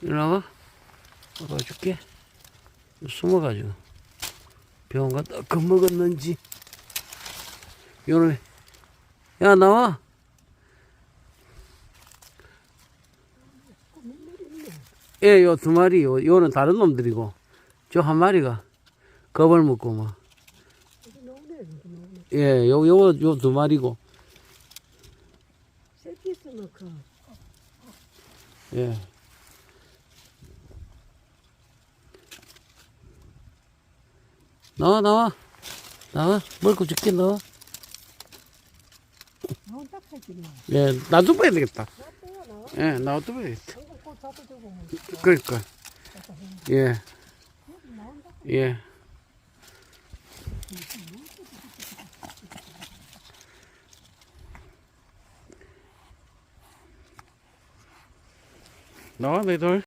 나와. 먹어줄게. 숨어가지고. 병원 갔다 겁먹었는지. 요놈, 야, 나와. 예, 요 두 마리, 요, 요는 다른 놈들이고, 저 한 마리가 겁을 먹고, 막. 예, 요, 요, 요 두 마리고, 그 예. 나와, 나와. 나와. 먹고 줄게, 나와. 딱 새끼네. 예, 놔둬 봐야 되겠다. 나왔대요 나와. 예, 놔둬 봐야 되겠다. 뭐 그러니까. 예, 나온다. 예. 나와, 내 돌.